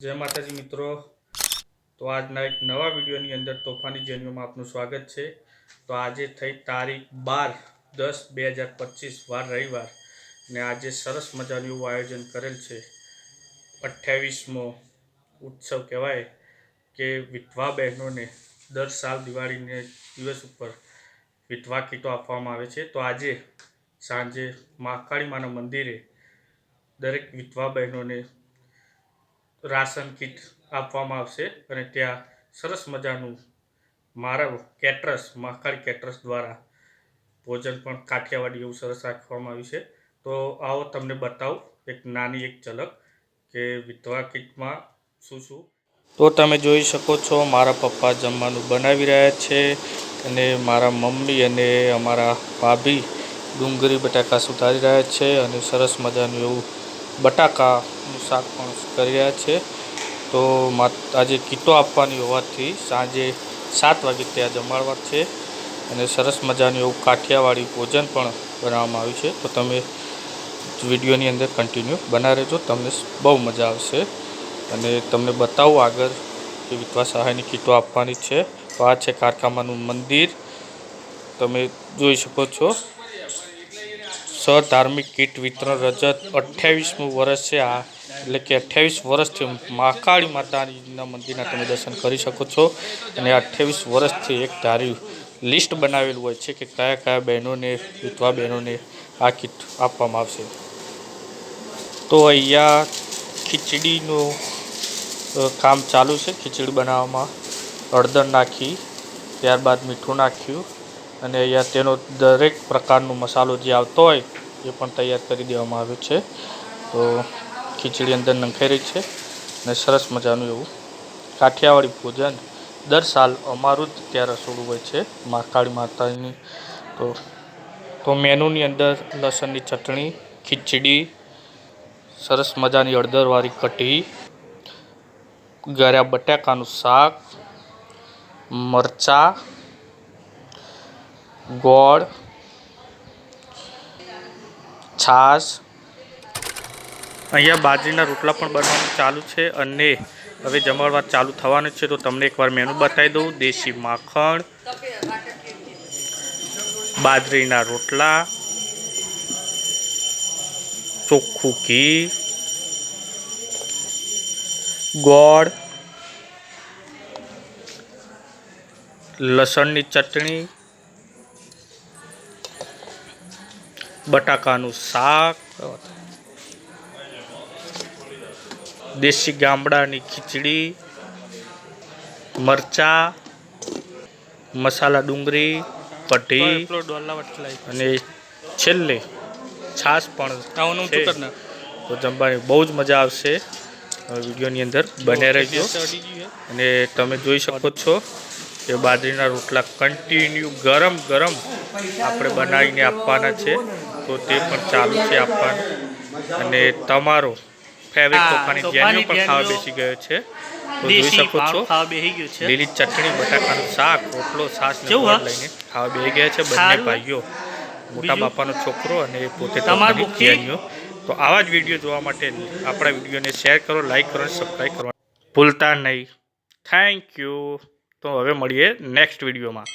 જય માતાજી મિત્રો. તો આજના એક નવા વિડીયોની અંદર તોફાની જેનીઓમાં આપનું સ્વાગત છે. તો આજે થઈ તારીખ બાર દસ બે હજાર પચીસ વાર રવિવાર ને આજે સરસ મજાનું એવું આયોજન કરેલ છે. અઠ્યાવીસમો ઉત્સવ કહેવાય કે વિધવા બહેનોને દર સાલ દિવાળીને દિવસ ઉપર વિધવા કીટો આપવામાં આવે છે. તો આજે સાંજે મહાકાળી માના મંદિરે દરેક વિધવા બહેનોને રાશન કીટ આપવામાં આવશે અને ત્યાં સરસ મજાનું મારા કેટરસ મહાકાળ કેટરસ દ્વારા ભોજન પણ કાઠિયાવાડી એવું સરસ રાખવામાં આવ્યું છે. તો આવો તમને બતાવું, એક નાની એક ઝલક કે વિધવા કીટમાં શું શું. તો તમે જોઈ શકો છો, મારા પપ્પા જમવાનું બનાવી રહ્યા છે અને મારા મમ્મી અને અમારા ભાભી ડુંગળી બટાકા સુધારી રહ્યા છે અને સરસ મજાનું એવું બટાકાનું શાક પણ કરી રહ્યા છે. તો આજે કીટો આપવાની હોવાથી સાંજે સાત વાગે ત્યાં જમાડવા છે અને સરસ મજાનું એવું કાઠિયાવાડી ભોજન પણ બનાવવામાં આવ્યું છે. તો તમે વિડીયોની અંદર કન્ટિન્યુ બના રહેજો, તમને બહુ મજા આવશે. અને તમને બતાવું આગળ કે વિધવા સહાયની કીટો આપવાની છે. તો આ છે કારખામાનું મંદિર. તમે જોઈ શકો છો. સધાર્મિક કીટ વિતરણ રજત અઠ્યાવીસમું વર્ષ છે આ. એટલે કે અઠ્યાવીસ વર્ષથી મહાકાળી માતાજીના મંદિરના તમે દર્શન કરી શકો છો. અને અઠ્યાવીસ વર્ષથી એક ધાર્યું લિસ્ટ બનાવેલું હોય છે કે કયા કયા બહેનોને, વિધવા બહેનોને આ કીટ આપવામાં આવશે. તો અહીંયા ખીચડીનું કામ ચાલુ છે. ખીચડી બનાવવામાં હળદર નાખી, ત્યારબાદ મીઠું નાખ્યું. અને અહીંયા તેનો દરેક પ્રકારનો મસાલો જે આવતો હોય, એ પણ તૈયાર કરી દેવામાં આવ્યો છે. તો ખીચડી અંદર નંખાઈ રહી છે અને સરસ મજાનું એવું કાઠિયાવાડી ભોજન દર સાલ અમારું જ ત્યાં રસોડું હોય છે મહાકાળી માતાની તો તો મેનુની અંદર લસણની ચટણી, ખીચડી, સરસ મજાની હળદરવાળી કઢી ગળ્યા બટાકાનું શાક, મરચાં ગોળ, છાશ. અહીંયા બાજરીના રોટલા પણ બનવાનું ચાલુ છે અને હવે જમણવાર ચાલુ થવાનું છે તો તમને એકવાર મેનુ બતાવી દઉં. દેશી માખણ, બાજરીના રોટલા, ચોખ્ખું ઘી, ગોળ, લસણની ચટણી બટાકાનું શાક. દેશી ગામડાની ખીચડી મરચા મસાલા ડુંગળી પટી અને છેલ્લે છાશ પણ તો જમવાની બહુ જ મજા આવશે. વિડીયોની અંદર બને રહેજો. અને તમે જોઈ શકો છો કે બાજરીના રોટલા કન્ટિન્યુ ગરમ ગરમ આપણે બનાવીને આપવાના છે. તો તે પણ ચાલુ છે આપવાનું. અને તમારો ફેવરેટ તોફાની તોફાની પણ ખાવા બેસી ગયો છે. તો જોઈ શકો છો. ખાવા બેહી ગયું છે. લીલી ચટણી બટાકાનું શાક રોટલો છાશ ને કેવું ગોળ હા? લઈને ખાવા બેસી ગયા છે બંને ભાઈઓ. મોટા? બાપાનો છોકરો અને પોતે તમાર તો આવા જ વીડિયો જોવા માટે આપણા વિડીયોને શેર કરો લાઈક કરો અને સબસ્ક્રાઈબ કરો. ભૂલતા નહીં. થેન્ક યુ તો હવે મળીએ નેક્સ્ટ વિડીયોમાં